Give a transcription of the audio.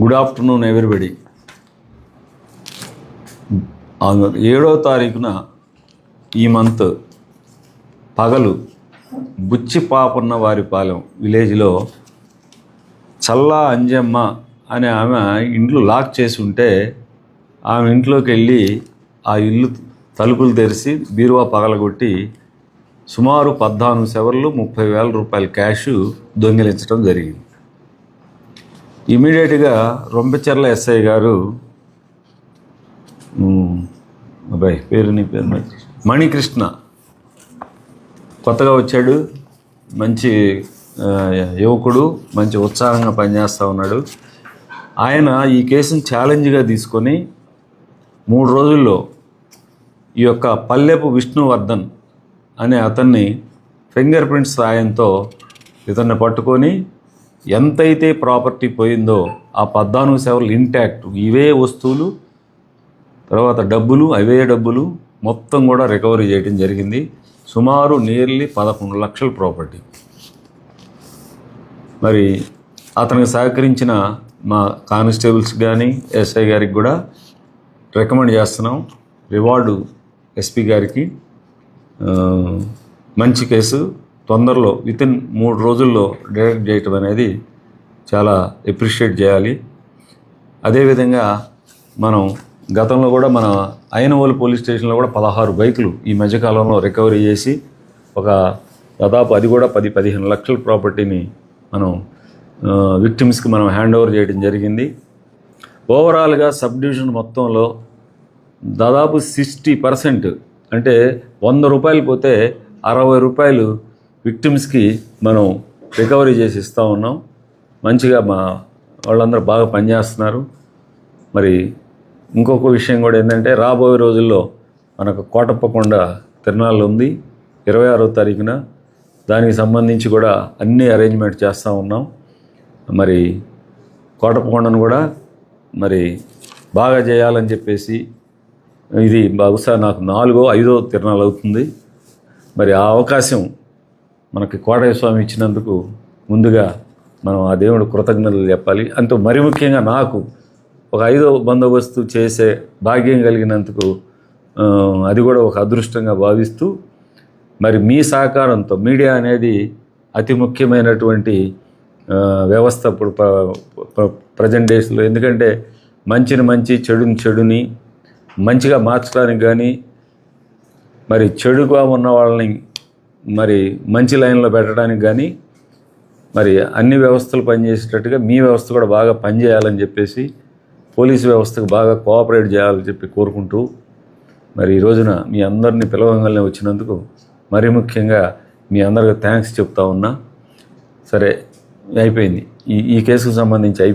Good afternoon everybody. ఏడో తారీఖున ఈ మంత్ పగలు బుచ్చి పాపన్న వారిపాలెం విలేజ్లో చల్లా అంజమ్మ అనే ఆమె ఇంట్లో లాక్ చేసి ఉంటే ఆమె ఇంట్లోకి వెళ్ళి ఆ ఇల్లు తలుపులు తెరిచి బీరువా పగలగొట్టి సుమారు పద్నాలుగు సెవర్లు ముప్పై వేల రూపాయల క్యాష్ దొంగిలించడం జరిగింది. ఇమీడియట్గా రొంపచెర్ల ఎస్ఐ గారు అబ్బాయి పేరు నీ పేరు మణికృష్ణ. కొత్తగా వచ్చాడు మంచి యువకుడు మంచి ఉత్సాహంగా పనిచేస్తూ ఉన్నాడు. ఆయన ఈ కేసును ఛాలెంజ్గా తీసుకొని మూడు రోజుల్లో ఈ యొక్క పల్లెపు విష్ణువర్ధన్ అనే అతన్ని ఫింగర్ ప్రింట్స్ సాయంతో ఇతన్ని పట్టుకొని ఎంతైతే ప్రాపర్టీ పోయిందో ఆ పద్నాలుగు సేవలు ఇంటాక్ట్ ఇవే వస్తువులు తర్వాత డబ్బులు అవే డబ్బులు మొత్తం కూడా రికవరీ చేయడం జరిగింది. సుమారు నియర్లీ పదకొండు లక్షల ప్రాపర్టీ మరి అతనికి సహకరించిన మా కానిస్టేబుల్స్ కానీ ఎస్ఐ గారికి కూడా రికమెండ్ చేస్తున్నాం. రివార్డు ఎస్పీ గారికి మంచి కేసు. తొందరలో వితిన్ మూడు రోజుల్లో డైరెక్ట్ చేయటం అనేది చాలా ఎప్రిషియేట్ చేయాలి. అదేవిధంగా మనం గతంలో కూడా మన అయినవోలు పోలీస్ స్టేషన్లో కూడా పదహారు బైకులు ఈ మధ్యకాలంలో రికవరీ చేసి ఒక దాదాపు అది కూడా పది పదిహేను లక్షల ప్రాపర్టీని మనం విక్టిమ్స్కి మనం హ్యాండ్ ఓవర్ చేయడం జరిగింది. ఓవరాల్గా సబ్ డివిజన్ మొత్తంలో దాదాపు సిక్స్టీ పర్సెంట్ అంటే వంద రూపాయలు పోతే అరవై రూపాయలు విక్టిమ్స్కి మనం రికవరీ చేసి ఇస్తూ ఉన్నాం. మంచిగా మా వాళ్ళందరూ బాగా పనిచేస్తున్నారు. మరి ఇంకొక విషయం కూడా ఏంటంటే రాబోయే రోజుల్లో మనకు కోటప్పకొండ తిరునాళ్ళు ఉంది. ఇరవై ఆరో తారీఖున దానికి సంబంధించి కూడా అన్ని అరేంజ్మెంట్ చేస్తూ ఉన్నాం. మరి కోటప్పకొండను కూడా మరి బాగా చేయాలని చెప్పేసి ఇది బహుశా నాకు నాలుగో ఐదో తిరణాలు అవుతుంది. మరి ఆ అవకాశం మనకి కోటయ్య స్వామి ఇచ్చినందుకు ముందుగా మనం ఆ దేవుడు కృతజ్ఞతలు చెప్పాలి. అంటూ మరి ముఖ్యంగా నాకు ఒక ఐదో బందోబస్తు చేసే భాగ్యం కలిగినందుకు అది కూడా ఒక అదృష్టంగా భావిస్తూ మరి మీ సహకారంతో మీడియా అనేది అతి ముఖ్యమైనటువంటి వ్యవస్థ ఇప్పుడు ప్రజెంట్ డేస్లో. ఎందుకంటే మంచిని మంచి చెడుని చెడుని మంచిగా మార్చడానికి కానీ మరి చెడుగా ఉన్న వాళ్ళని మరి మంచి లైన్లో పెట్టడానికి కానీ మరి అన్ని వ్యవస్థలు పనిచేసేటట్టుగా మీ వ్యవస్థ కూడా బాగా పనిచేయాలని చెప్పేసి పోలీసు వ్యవస్థకు బాగా కోఆపరేట్ చేయాలని చెప్పి కోరుకుంటూ మరి ఈ రోజున మీ అందరినీ పిలవంగానే వచ్చినందుకు మరి ముఖ్యంగా మీ అందరికి థ్యాంక్స్ చెప్తా ఉన్నా. సరే అయిపోయింది. ఈ ఈ కేసుకు సంబంధించి